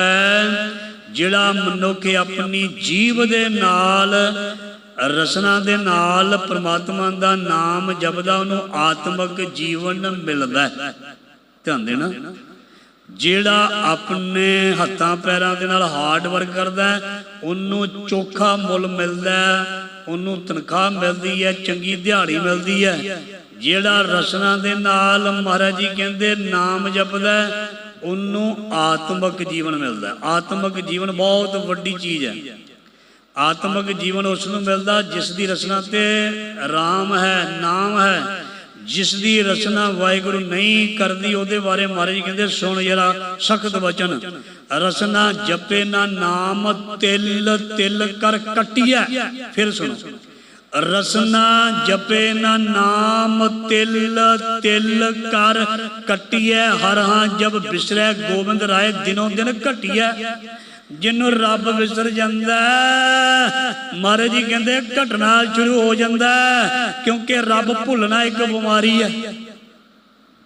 ਹੈ ਜਿਹੜਾ ਮਨੁੱਖ ਆਪਣੀ ਜੀਵ ਦੇ ਨਾਲ ਰਸਨਾ ਦੇ ਨਾਲ ਪ੍ਰਮਾਤਮਾ ਦਾ ਨਾਮ ਜਪਦਾ ਉਹਨੂੰ ਆਤਮਿਕ ਜੀਵਨ ਮਿਲਦਾ ਧਿਆਨ ਦੇਣਾ। ਜਿਹੜਾ ਆਪਣੇ ਹੱਥਾਂ ਪੈਰਾਂ ਦੇ ਨਾਲ ਹਾਰਡ ਵਰਕ ਕਰਦਾ ਹੈ, ਉਹਨੂੰ ਚੋਖਾ ਮੁੱਲ ਮਿਲਦਾ ਹੈ, ਉਹਨੂੰ ਤਨਖਾਹ ਮਿਲਦੀ ਹੈ ਚੰਗੀ ਦਿਹਾੜੀ ਮਿਲਦੀ ਹੈ। ਜਿਹੜਾ ਰਸਨਾ ਦੇ ਨਾਲ ਮਹਾਰਾਜ ਜੀ ਕਹਿੰਦੇ ਨਾਮ ਜਪਦਾ ਉਹਨੂੰ ਆਤਮਿਕ ਜੀਵਨ ਮਿਲਦਾ। ਆਤਮਿਕ ਜੀਵਨ ਬਹੁਤ ਵੱਡੀ ਚੀਜ਼ ਹੈ। ਆਤਮਿਕ ਜੀਵਨ ਉਸ ਨੂੰ ਮਿਲਦਾ ਜਿਸ ਦੀ ਰਚਨਾ ਤੇ ਰਾਮ ਹੈ, ਨਾਮ ਹੈ। ਜਿਸ ਦੀ ਰਚਨਾ ਵਾਹਿਗੁਰੂ ਨਹੀਂ ਕਰਦੀ, ਉਹਦੇ ਬਾਰੇ ਮਹਾਰਾਜ ਕਹਿੰਦੇ, ਸੁਣ ਜਰਾ, ਸਖਤ ਵਚਨ। ਰਸਨਾ ਜਪੇ ਨਾ ਨਾਮ ਤਿਲ ਤਿਲ ਕਰ ਕਟਿਆ ਫਿਰ ਸੁਣੋ। ਰਸਨਾ ਜਪੇ ਨਾ ਨਾਮ ਤਿਲ ਤਿਲ ਕਰ ਕਟਿਐ ਹਰ ਹਾਂ ਜਬ ਬਿਸਰੈ ਗੋਬਿੰਦ ਰਾਏ ਦਿਨੋਂ ਦਿਨ ਘਟਿਐ। ਜਿਹਨੂੰ ਰੱਬ ਵਿਸਰ ਜਾਂਦਾ ਹੈ, ਮਹਾਰਾਜ ਜੀ ਕਹਿੰਦੇ ਘਟਨਾ ਸ਼ੁਰੂ ਹੋ ਜਾਂਦਾ ਕਿਉਂਕਿ ਰੱਬ ਭੁੱਲਣਾ ਇੱਕ ਬਿਮਾਰੀ ਹੈ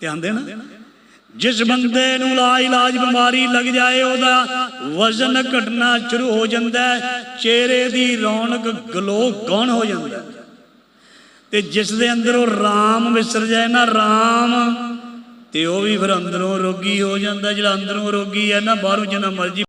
ਧਿਆਨ ਦੇਣਾ। ਜਿਸ ਬੰਦੇ ਨੂੰ ਲਾ ਇਲਾਜ ਬਿਮਾਰੀ ਲੱਗ ਜਾਏ, ਉਹਦਾ ਵਜ਼ਨ ਘਟਣਾ ਸ਼ੁਰੂ ਹੋ ਜਾਂਦਾ ਚਿਹਰੇ ਦੀ ਰੌਣਕ ਗਲੋ ਗੌਣ ਹੋ ਜਾਂਦਾ ਤੇ ਜਿਸ ਦੇ ਅੰਦਰੋਂ ਰਾਮ ਵਿਸਰ ਜਾਏ ਨਾ ਰਾਮ, ਤੇ ਉਹ ਵੀ ਫਿਰ ਅੰਦਰੋਂ ਰੋਗੀ ਹੋ ਜਾਂਦਾ, ਜਿਹੜਾ ਅੰਦਰੋਂ ਰੋਗੀ ਹੈ ਨਾ, ਬਾਹਰੋਂ ਜਿੰਨਾ ਮਰਜ਼ੀ